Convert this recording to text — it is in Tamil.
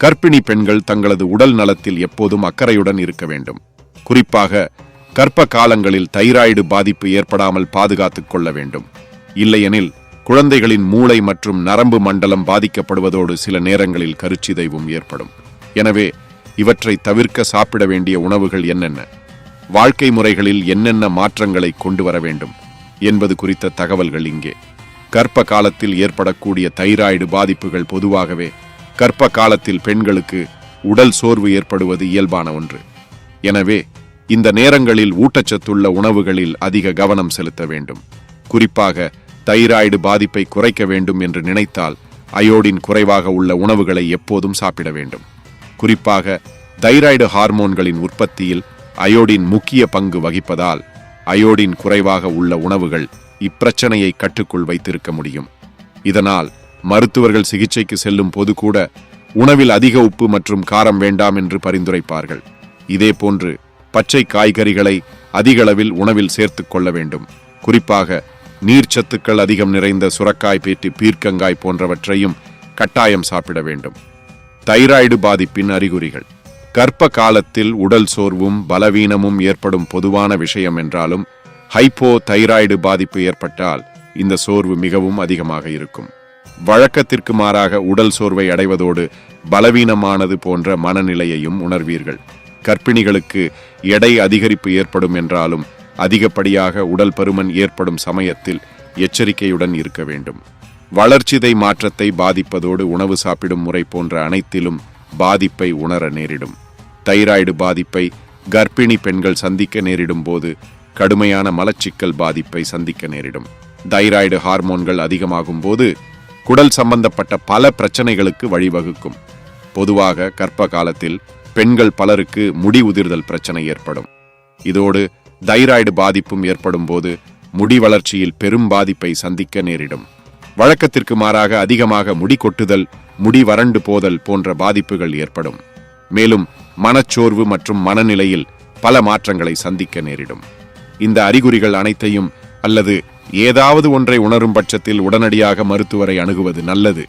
கர்ப்பிணி பெண்கள் தங்களது உடல் நலத்தில் எப்போதும் அக்கறையுடன் இருக்க வேண்டும். குறிப்பாக கர்ப்ப காலங்களில் தைராய்டு பாதிப்பு ஏற்படாமல் பாதுகாத்துக் கொள்ள வேண்டும். இல்லையெனில் குழந்தைகளின் மூளை மற்றும் நரம்பு மண்டலம் பாதிக்கப்படுவதோடு சில நேரங்களில் கருச்சிதைவும் ஏற்படும். எனவே இவற்றை தவிர்க்க சாப்பிட வேண்டிய உணவுகள் என்னென்ன? வாழ்க்கை முறைகளில் என்னென்ன மாற்றங்களை கொண்டு வர வேண்டும்? என்பது குறித்த தகவல்கள் இங்கே. கர்ப்ப காலத்தில் ஏற்படக்கூடிய தைராய்டு பாதிப்புகள் பொதுவாகவே கர்ப்ப காலத்தில் பெண்களுக்கு உடல் சோர்வு ஏற்படுவது இயல்பான ஒன்று. எனவே இந்த நேரங்களில் ஊட்டச்சத்துள்ள உணவுகளில் அதிக கவனம் செலுத்த வேண்டும். குறிப்பாக தைராய்டு பாதிப்பை குறைக்க வேண்டும் என்று நினைத்தால் அயோடின் குறைவாக உள்ள உணவுகளை எப்போதும் சாப்பிட வேண்டும். குறிப்பாக தைராய்டு ஹார்மோன்களின் உற்பத்தியில் அயோடின் முக்கிய பங்கு வகிப்பதால் அயோடின் குறைவாக உள்ள உணவுகள் இப்பிரச்சனையை கட்டுக்குள் வைத்திருக்க முடியும். இதனால் மருத்துவர்கள் சிகிச்சைக்கு செல்லும் போது கூட உணவில் அதிக உப்பு மற்றும் காரம் வேண்டாம் என்று பரிந்துரைப்பார்கள். இதேபோன்று பச்சை காய்கறிகளை அதிக அளவில் உணவில் சேர்த்துக் கொள்ள வேண்டும். குறிப்பாக நீர்ச்சத்துக்கள் அதிகம் நிறைந்த சுரக்காய் பேட்டி பீர்க்கங்காய் போன்றவற்றையும் கட்டாயம் சாப்பிட வேண்டும். தைராய்டு பாதிப்பின் அறிகுறிகள். கர்ப்ப காலத்தில் உடல் சோர்வும் பலவீனமும் ஏற்படும் பொதுவான விஷயம் என்றாலும் ஹைப்போ தைராய்டு பாதிப்பு ஏற்பட்டால் இந்த சோர்வு மிகவும் அதிகமாக இருக்கும். வழக்கத்திற்கு மாறாக உடல் சோர்வை அடைவதோடு பலவீனமானது போன்ற மனநிலையையும் உணர்வீர்கள். கர்ப்பிணிகளுக்கு எடை அதிகரிப்பு ஏற்படும் என்றாலும் அதிகப்படியாக உடல் பருமன் ஏற்படும் சமயத்தில் எச்சரிக்கையுடன் இருக்க வேண்டும். வளர்ச்சிதை மாற்றத்தை பாதிப்பதோடு உணவு சாப்பிடும் முறை போன்ற அனைத்திலும் பாதிப்பை உணர நேரிடும். தைராய்டு பாதிப்பை கர்ப்பிணி பெண்கள் சந்திக்க நேரிடும் போது கடுமையான மலச்சிக்கல் பாதிப்பை சந்திக்க நேரிடும். தைராய்டு ஹார்மோன்கள் அதிகமாகும் போது குடல் சம்பந்தப்பட்ட பல பிரச்சனைகளுக்கு வழிவகுக்கும். பொதுவாக கர்ப்ப காலத்தில் பெண்கள் பலருக்கு முடி உதிர்தல் பிரச்சனை ஏற்படும். இதோடு தைராய்டு பாதிப்பும் ஏற்படும் போது முடி வளர்ச்சியில் பெரும் பாதிப்பை சந்திக்க நேரிடும். வழக்கத்திற்கு மாறாக அதிகமாக முடி கொட்டுதல் முடி வறண்டு போதல் போன்ற பாதிப்புகள் ஏற்படும். மேலும் மனச்சோர்வு மற்றும் மனநிலையில் பல மாற்றங்களை சந்திக்க நேரிடும். இந்த அறிகுறிகள் அனைத்தையும் அல்லது ஏதாவது ஒன்றை உணரும் பட்சத்தில் உடனடியாக மருத்துவரை அணுகுவது நல்லது.